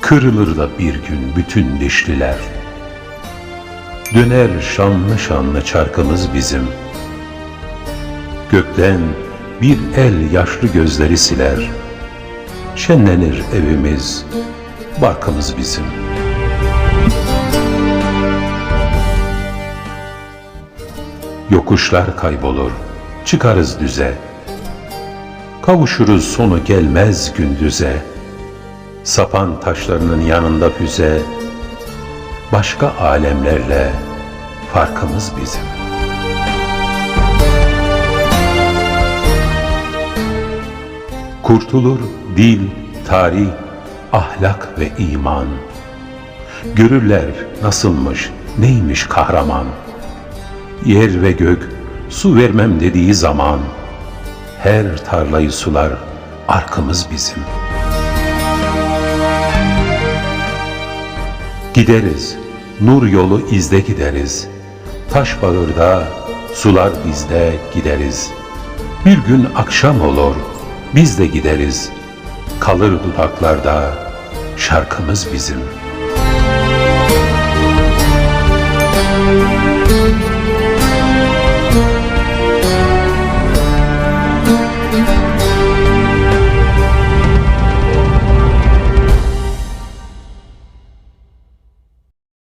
Kırılır da bir gün bütün dişliler. Döner şanlı şanlı çarkımız bizim. Gökten bir el yaşlı gözleri siler. Şenlenir evimiz, barkımız bizim. Yokuşlar kaybolur, çıkarız düze.'' Kavuşuruz sonu gelmez gündüze. Sapan taşlarının yanında füze, başka alemlerle farkımız bizim. Kurtulur dil, tarih, ahlak ve iman. Görürler nasılmış, neymiş kahraman. Yer ve gök su vermem dediği zaman her tarlayı sular arkımız bizim. Gideriz, nur yolu izde gideriz. Taş bağırda, sular bizde gideriz. Bir gün akşam olur, biz de gideriz. Kalır dudaklarda şarkımız bizim.''